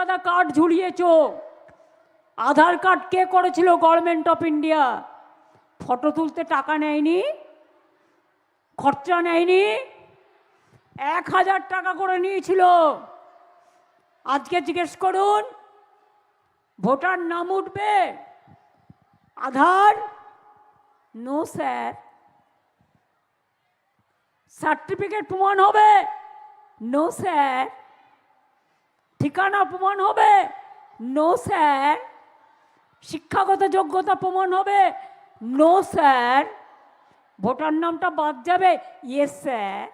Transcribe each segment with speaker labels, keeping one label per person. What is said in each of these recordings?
Speaker 1: গাদা কার্ড ঝুলিয়েছ। আধার কার্ড কে করেছিল government of India photo তুলতে টাকা নেয়নি? খরচা নেয়নি? এক হাজার টাকা করে নিয়েছিল। আজকে জিজ্ঞেস করুন ভোটার নাম উঠবে? আধার নো স্যার সার্টিফিকেট প্রমাণ হবে? নো স্যার ঠিকানা প্রমাণ হবে। নো স্যার শিক্ষাগত যোগ্যতা প্রমাণ হবে। নো স্যার ভোটার নামটা বাদ যাবে। ইয়েস স্যার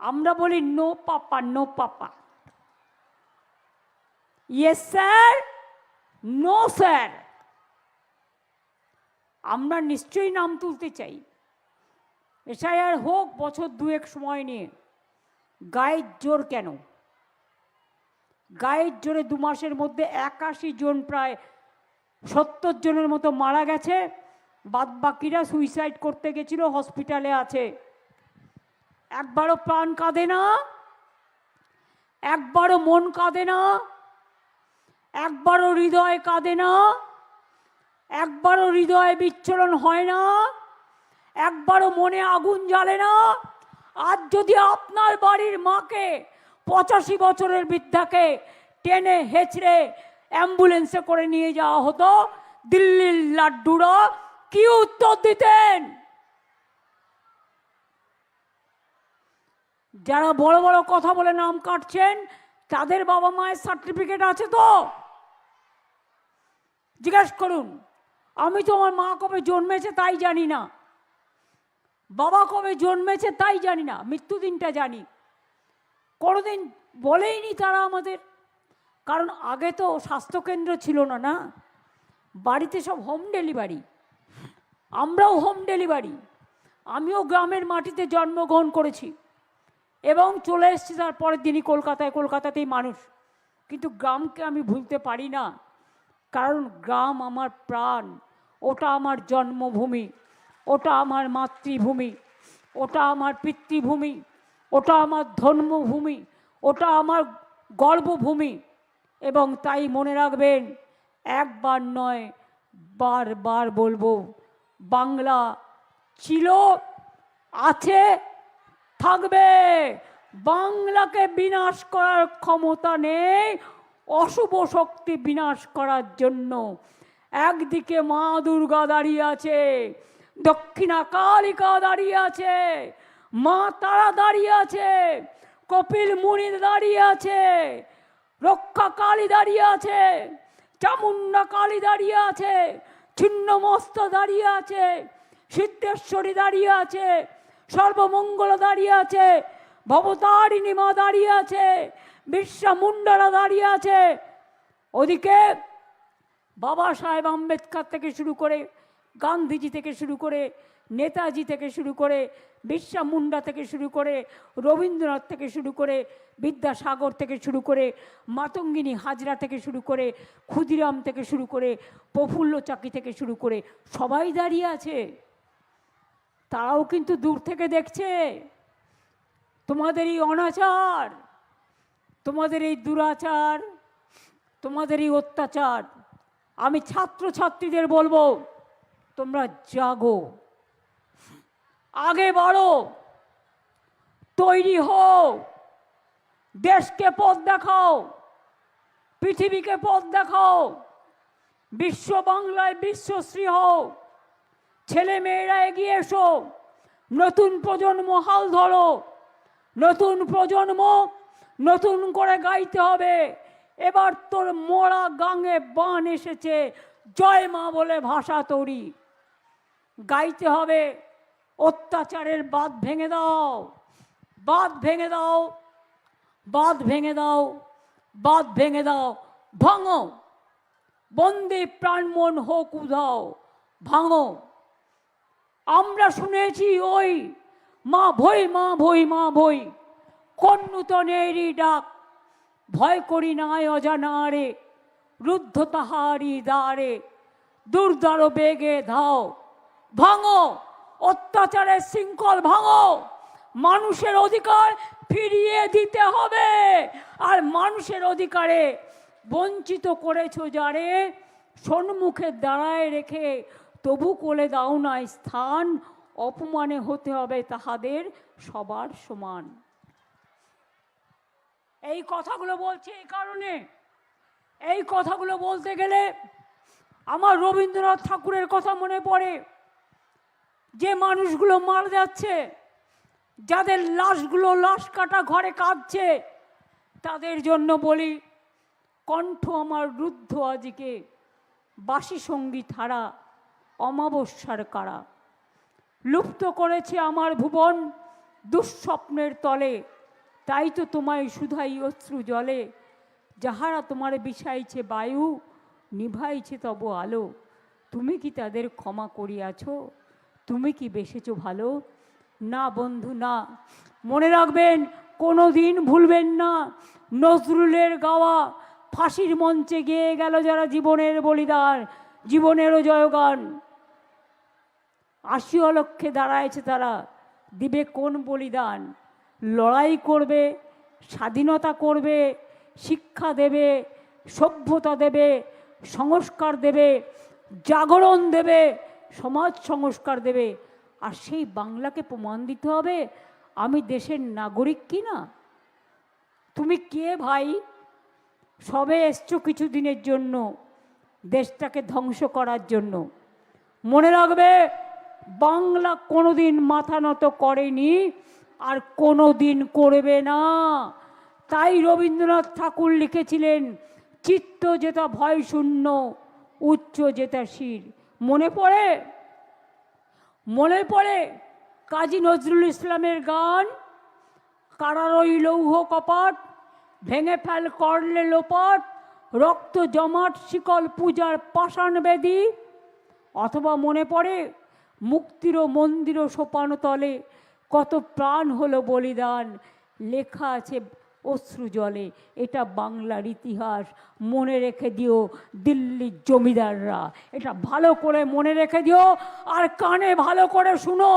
Speaker 1: আমরা বলি no papa no papa yes sir no sir আমরা নিশ্চয়ই নাম তুলতে চাই। এসআইআর হোক বছর দুয়েক সময় নিয়ে, গায়ের জোর কেন? গায়ের জোরে দু মাসের মধ্যে একাশি জন প্রায় সত্তর জনের মতো মারা গেছে বাদ বাকিরা সুইসাইড করতে গেছিল হসপিটালে আছে। একবারও প্রাণ কাঁদে না, একবারও মন কাঁদে না, একবারও হৃদয় কাঁদে না, একবারও হৃদয় বিচ্ছলন হয় না। একবারও মনে আগুন জ্বালে না? আজ যদি আপনার বাড়ির মাকে পঁচাশি বছরের বৃদ্ধাকে টেনে হেঁচড়ে অ্যাম্বুলেন্সে করে নিয়ে যাওয়া হতো, দিল্লির লাড্ডুরা কি উত্তর দিতেন? যারা বড় বড় কথা বলে নাম কাটছেন, তাদের বাবা মায়ের সার্টিফিকেট আছে তো? জিজ্ঞেস করুন। আমি তো আমার মা কবে জন্মেছে তাই জানি না। বাবা কবে জন্মেছে তাই জানি না মৃত্যুদিনটা জানি। কোনোদিন বলেইনি তারা আমাদের। কারণ আগে তো স্বাস্থ্যকেন্দ্র ছিল না না? বাড়িতে সব হোম ডেলিভারি। আমরাও হোম ডেলিভারি। আমিও গ্রামের মাটিতে জন্মগ্রহণ করেছি। এবং চলে এসেছি তার পরের দিনই কলকাতায়, কলকাতাতেই মানুষ। কিন্তু গ্রামকে আমি ভুলতে পারি না। কারণ গ্রাম আমার প্রাণ, ওটা আমার জন্মভূমি। ওটা আমার মাতৃভূমি, ওটা আমার পিতৃভূমি, ওটা আমার ধর্মভূমি, ওটা আমার গর্বভূমি এবং তাই মনে রাখবেন, একবার নয়, বারবার বলব, বাংলা ছিল, আছে, থাকবে। বাংলাকে বিনাশ করার ক্ষমতা নেই, অশুভ শক্তি বিনাশ করার জন্য। একদিকে মা দুর্গা দাঁড়িয়ে আছে দক্ষিণা কালিকা দাঁড়িয়ে আছে, মা তারা দাঁড়িয়ে আছে, কপিল মুনি দাঁড়িয়ে আছে রক্ষা কালী দাঁড়িয়ে আছে চামুন্ডা কালী দাঁড়িয়ে আছে, ছিন্নমস্ত দাঁড়িয়ে আছে, সিদ্ধেশ্বরী দাঁড়িয়ে আছে, সর্বমঙ্গল দাঁড়িয়ে আছে, ভবতারিণী মা দাঁড়িয়ে আছে বিশ্বামুন্ডারা দাঁড়িয়ে আছে। ওদিকে বাবা সাহেব আম্বেদকর থেকে শুরু করে গান্ধীজি থেকে শুরু করে নেতাজি থেকে শুরু করে বিশ্বা মুন্ডা থেকে শুরু করে রবীন্দ্রনাথ থেকে শুরু করে বিদ্যাসাগর থেকে শুরু করে মাতঙ্গিনী হাজরা থেকে শুরু করে ক্ষুদিরাম থেকে শুরু করে প্রফুল্ল চাকি থেকে শুরু করে সবাই দাঁড়িয়ে আছে। তারাও কিন্তু দূর থেকে দেখছে। তোমাদের এই অনাচার, তোমাদের এই দুরাচার, তোমাদের এই অত্যাচার, আমি ছাত্র ছাত্রীদের বলব তোমরা জাগো। আগে বাড়ো। তৈরি হও। দেশকে পথ দেখাও। পৃথিবীকে পথ দেখাও। বিশ্ব বাংলায় বিশ্বশ্রী হও। ছেলে মেয়েরা এগিয়ে এসো। নতুন প্রজন্ম হাল ধরো। নতুন প্রজন্ম নতুন করে গাইতে হবে। এবার তোর মোড়া গাঙে বান এসেছে। জয় মা বলে ভাষা তৈরি। গাইতে হবে। অত্যাচারের বাঁধ ভেঙে দাও। বাঁধ ভেঙে দাও। বাঁধ ভেঙে দাও। বাঁধ ভেঙে দাও। ভাঙো। বন্দে প্রাণমন হোক উধাও। ভাঙো। আমরা শুনেছি ওই মা ভই মা ভই মা ভই। কোন নূতনেরই ডাক। ভয় করি নাই অজানারে রুদ্ধ তাহারি দ্বারে। দুর্দার বেগে ধাও। ভাঙো। অত্যাচারের শৃঙ্খল ভাঙো। মানুষের অধিকার ফিরিয়ে দিতে হবে। আর মানুষের অধিকারে বঞ্চিত করেছ যারে সন্মুখে দাঁড়ায় রেখে তবু কোলে দাও না স্থান, অপমানে হতে হবে তাহাদের সবার সমান। এই কথাগুলো বলছে এই কারণে। এই কথাগুলো বলতে গেলে আমার রবীন্দ্রনাথ ঠাকুরের কথা মনে পড়ে। যে মানুষগুলো মারা যাচ্ছে, যাদের লাশগুলো লাশ কাটা ঘরে কাঁদছে, তাদের জন্য বলি, কণ্ঠ আমার রুদ্ধ আজকে, বাসি সংগীত হারা অমাবস্যার কারা। লুপ্ত করেছে আমার ভুবন দুঃস্বপ্নের তলে, তাই তো তোমায় শুধাই অশ্রু জলে, যাহারা তোমার বিষাইছে বায়ু, নিভাইছে তব আলো। তুমি কি তাদের ক্ষমা করিয়াছ? তুমি কি বেসেছ ভালো? না বন্ধু, না। মনে রাখবেন কোনো দিন ভুলবেন না। নজরুলের গাওয়া ফাঁসির মঞ্চে গেয়ে গেল যারা জীবনের বলিদান, জীবনেরও জয়গান। আশি অলক্ষে দাঁড়ায়ছে তারা, দিবে কোন বলিদান? লড়াই করবে, স্বাধীনতা করবে, শিক্ষা দেবে, সভ্যতা দেবে, সংস্কার দেবে, জাগরণ দেবে সমাজ সংস্কার দেবে। আর সেই বাংলাকে প্রমাণ দিতে হবে, আমি দেশের নাগরিক কি না? তুমি কে ভাই? সবে এসছো কিছু দিনের জন্য দেশটাকে ধ্বংস করার জন্য। মনে রাখবে, বাংলা কোনোদিন মাথা নত করেনি আর কোনো দিন করবে না। তাই রবীন্দ্রনাথ ঠাকুর লিখেছিলেন, চিত্ত যেটা ভয় শূন্য, উচ্চ যেটা শির। মনে পড়ে? মনে পড়ে? কাজী নজরুল ইসলামের গান, কারারই লৌহ কপাট, ভেঙে ফেল করলে লোপাট, রক্ত জমাট শিকল পূজার পাষাণ বেদী। অথবা মনে পড়ে, মুক্তির মন্দির সোপানতলে কত প্রাণ হলো বলিদান, লেখা আছে অশ্রু জলে, এটা বাংলার ইতিহাস। মনে রেখে দিও দিল্লির জমিদাররা। এটা ভালো করে মনে রেখে দিও আর কানে ভালো করে শুনো।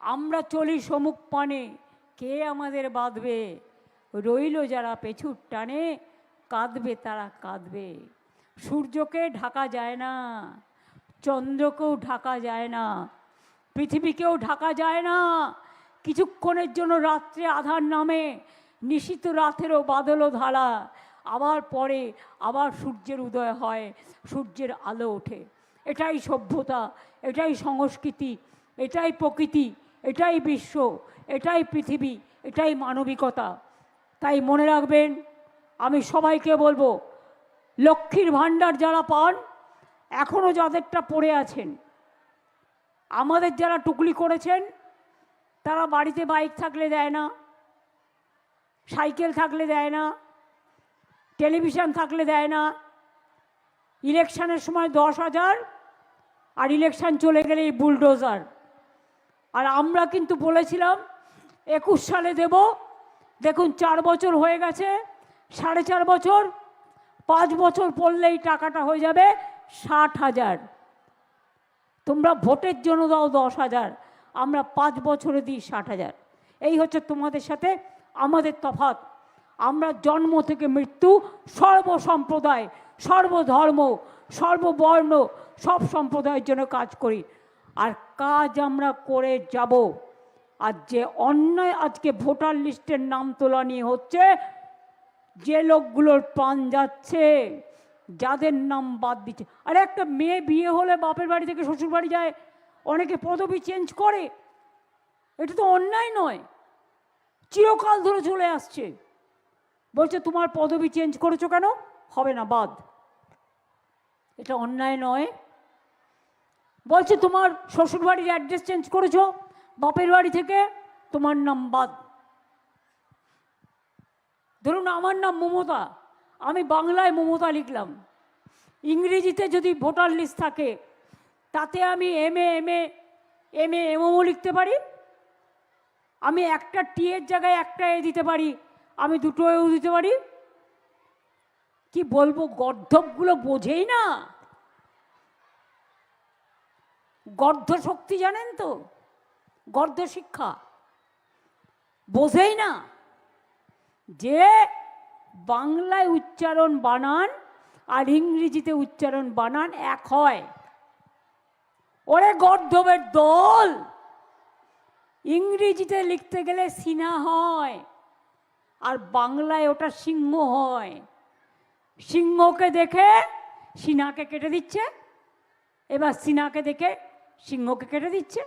Speaker 1: আমরা চলি সমুখ পানে, কে আমাদের বাঁধবে? রইল যারা পেছুর টানে, কাঁদবে তারা কাঁদবে। সূর্যকে ঢাকা যায় না, চন্দ্রকেও ঢাকা যায় না, পৃথিবীকেও ঢাকা যায় না। কিছুক্ষণের জন্য রাত্রে আধার নামে নিশিত রাতেরও বাদলও ধারা। আবার পরে আবার সূর্যের উদয় হয়, সূর্যের আলো ওঠে। এটাই সভ্যতা, এটাই সংস্কৃতি, এটাই প্রকৃতি, এটাই বিশ্ব, এটাই পৃথিবী, এটাই মানবিকতা। তাই মনে রাখবেন, আমি সবাইকে বলব, লক্ষ্মীর ভাণ্ডার যারা পান এখনও যাদেরটা পড়ে আছেন, আমাদের যারা টুকলি করেছেন তারা বাড়িতে বাইক থাকলে দেয় না, সাইকেল থাকলে দেয় না, টেলিভিশন থাকলে দেয় না। ইলেকশনের সময় দশ হাজার আর ইলেকশন চলে গেলে এই বুলডোজার। আর আমরা কিন্তু বলেছিলাম, একুশ সালে দেব। দেখুন, চার বছর হয়ে গেছে, সাড়ে চার বছর, পাঁচ বছর পড়লেই টাকাটা হয়ে যাবে ষাট হাজার। তোমরা ভোটের জন্য দাও দশ হাজার। আমরা পাঁচ বছরে দিই ষাট হাজার। এই হচ্ছে তোমাদের সাথে আমাদের তফাৎ। আমরা জন্ম থেকে মৃত্যু, সর্বসম্প্রদায়, সর্বধর্ম, সর্ববর্ণ, সব সম্প্রদায়ের জন্য কাজ করি। আর কাজ আমরা করে যাব। আর যে অন্যায় আজকে ভোটার লিস্টের নাম তোলা নিয়ে হচ্ছে, যে লোকগুলোর প্রাণ যাচ্ছে, যাদের নাম বাদ দিচ্ছে। আর একটা মেয়ে বিয়ে হলে বাপের বাড়ি থেকে শ্বশুর বাড়ি যায় অনেকে পদবি চেঞ্জ করে। এটা তো অন্যায় নয়। চিরকাল ধরে চলে আসছে। বলছে, তোমার পদবি চেঞ্জ করেছ কেন? হবে না, বাদ। এটা অন্যায় নয়। বলছে, তোমার শ্বশুর বাড়ির অ্যাড্রেস চেঞ্জ করেছ? বাপের বাড়ি থেকে? তোমার নাম বাদ। ধরুন, আমার নাম মমতা। আমি বাংলায় মমতা লিখলাম। ইংরেজিতে যদি ভোটার লিস্ট থাকে তাতে আমি M A M A M A এমও লিখতে পারি। আমি একটা টি এর জায়গায় একটা এ দিতে পারি। আমি দুটো এও দিতে পারি। কি বলব, গর্ধবগুলো বোঝেই না। গর্ধ শক্তি জানেন তো? গর্ধ শিক্ষা। বোঝেই না। যে বাংলায় উচ্চারণ বানান আর ইংরেজিতে উচ্চারণ বানান এক হয়। ওরে গর্ধবের দল ইংরেজিতে লিখতে গেলে সিনা হয়, আর বাংলায় ওটা সিংহ হয়। সিংহকে দেখে সিনাকে কেটে দিচ্ছে, এবার সিনাকে দেখে সিংহকে কেটে দিচ্ছে।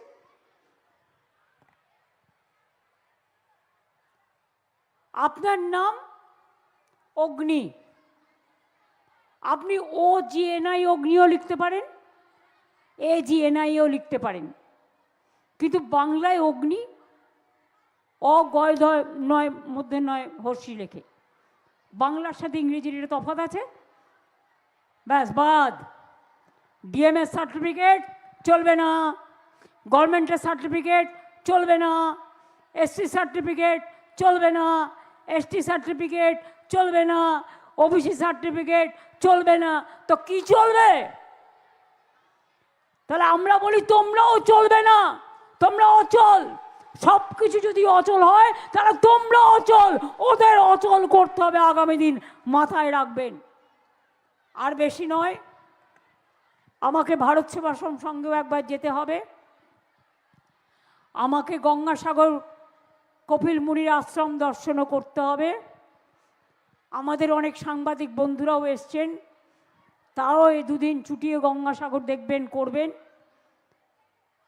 Speaker 1: আপনার নাম অগ্নি। আপনি ও জি এনআই অগ্নিও লিখতে পারেন। এ জি এনআইও লিখতে পারেন। কিন্তু বাংলায় অগ্নি অগয় ধয় নয়, মধ্যে নয় হর্ষি লেখে। বাংলার সাথে ইংরেজির এটা তফাৎ আছে? ব্যাস, বাদ। ডিএমএস সার্টিফিকেট চলবে না। গভর্নমেন্টের সার্টিফিকেট চলবে না। এসসি সার্টিফিকেট চলবে না। এসটি সার্টিফিকেট চলবে না। ওবিসি সার্টিফিকেট চলবে না। তো কি চলবে? তাহলে আমরা বলি, তোমরাও চলবে না। তোমরা অচল। সব কিছু যদি অচল হয়, তাহলে তোমরা অচল। ওদের অচল করতে হবে আগামী দিন। মাথায় রাখবেন। আর বেশি নয়, আমাকে ভারত সেবাশ্রম সঙ্গেও একবার যেতে হবে। আমাকে গঙ্গাসাগর, কপিল মুনির আশ্রম দর্শনও করতে হবে। আমাদের অনেক সাংবাদিক বন্ধুরাও এসছেন। তারাও এই দুদিন ছুটিয়ে গঙ্গাসাগর দেখবেন, করবেন।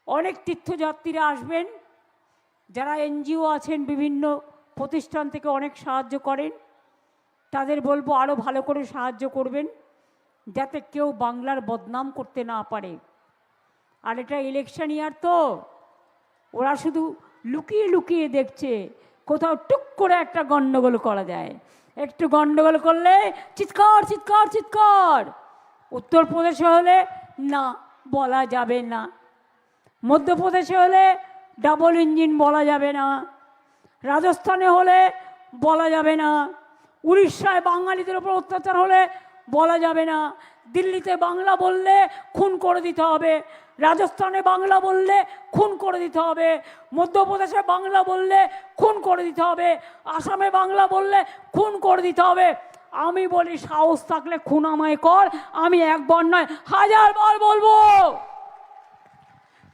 Speaker 1: অনেক তীর্থযাত্রীরা আসবেন। যারা এনজিও আছেন, বিভিন্ন প্রতিষ্ঠান থেকে অনেক সাহায্য করেন। তাদের বলব আরও ভালো করে সাহায্য করবেন, যাতে কেউ বাংলার বদনাম করতে না পারে। আর এটা ইলেকশন ইয়ার তো, ওরা শুধু লুকিয়ে লুকিয়ে দেখছে, কোথাও টুক করে একটা গণ্ডগোল করা যায়। একটু গণ্ডগোল করলে, চিৎকার চিৎকার চিৎকার! উত্তরপ্রদেশে হলে না, বলা যাবে না। মধ্যপ্রদেশে হলে ডাবল ইঞ্জিন বলা যাবে না। রাজস্থানে হলে বলা যাবে না। উড়িষ্যায় বাঙালিদের ওপর অত্যাচার হলে বলা যাবে না। দিল্লিতে বাংলা বললে খুন করে দিতে হবে। রাজস্থানে বাংলা বললে খুন করে দিতে হবে। মধ্যপ্রদেশে বাংলা বললে খুন করে দিতে হবে। আসামে বাংলা বললে খুন করে দিতে হবে। আমি বলি, সাহস থাকলে খুন আমায় কর, আমি একবার নয়, হাজার বার বলব।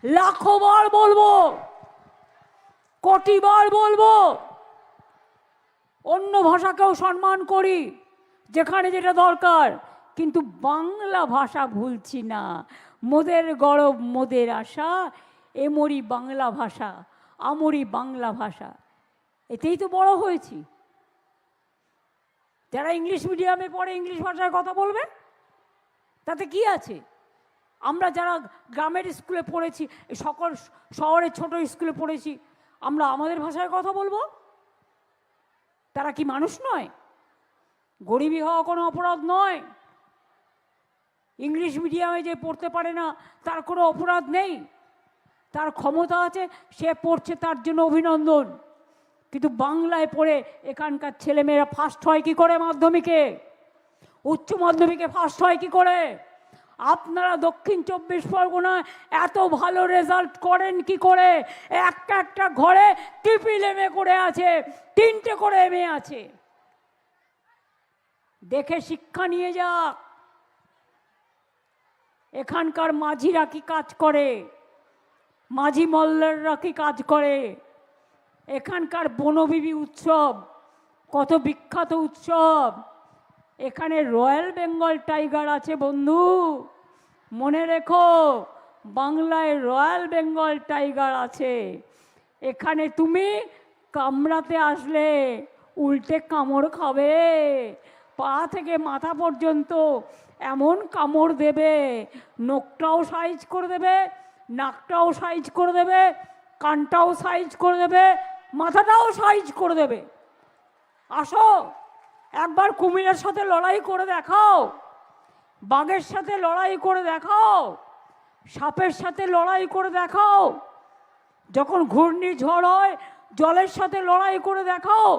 Speaker 1: লাখো বার বলব। কোটি বার বলব। অন্য ভাষাকেও সম্মান করি, যেখানে যেটা দরকার। কিন্তু বাংলা ভাষা ভুলছি না। মোদের গরব, মোদের আশা, এমরি বাংলা ভাষা, আমরি বাংলা ভাষা। এতেই তো বড় হয়েছি। যারা ইংলিশ মিডিয়ামে পড়ে ইংলিশ ভাষায় কথা বলবে, তাতে কি আছে? আমরা যারা গ্রামের স্কুলে পড়েছি, সকল শহরের ছোট স্কুলে পড়েছি, আমরা আমাদের ভাষায় কথা বলব? তারা কি মানুষ নয়? গরিবী হওয়া কোনো অপরাধ নয়? ইংলিশ মিডিয়ামে যে পড়তে পারে না, তার কোনো অপরাধ নেই? তার ক্ষমতা আছে, সে পড়ছে তার জন্য অভিনন্দন। কিন্তু বাংলায় পড়ে এখানকার ছেলেমেয়েরা ফার্স্ট হয় কি করে মাধ্যমিকে? উচ্চ মাধ্যমিকে ফার্স্ট হয় কি করে? আপনারা দক্ষিণ চব্বিশ পরগনায় এত ভালো রেজাল্ট করেন কি করে? একটা একটা ঘরে টিপিল এমএ করে আছে, তিনটে করে এমএ আছে। দেখে শিক্ষা নিয়ে যাক। এখানকার মাঝিরা কি কাজ করে? মাঝি মল্লাররা কি কাজ করে? এখানকার বনবিবি উৎসব, কত বিখ্যাত উৎসব। এখানে রয়্যাল বেঙ্গল টাইগার আছে বন্ধু। মনে রেখো, বাংলায় রয়্যাল বেঙ্গল টাইগার আছে। এখানে তুমি কামড়াতে আসলে, উল্টে কামড় খাবে। পা থেকে মাথা পর্যন্ত এমন কামড় দেবে, নখটাও সাইজ করে দেবে, নাকটাও সাইজ করে দেবে কানটাও সাইজ করে দেবে, মাথাটাও সাইজ করে দেবে। আসো, একবার কুমিরের সাথে লড়াই করে দেখাও, বাঘের সাথে লড়াই করে দেখাও, সাপের সাথে লড়াই করে দেখাও, যখন ঘূর্ণিঝড় হয়, জলের সাথে লড়াই করে দেখাও।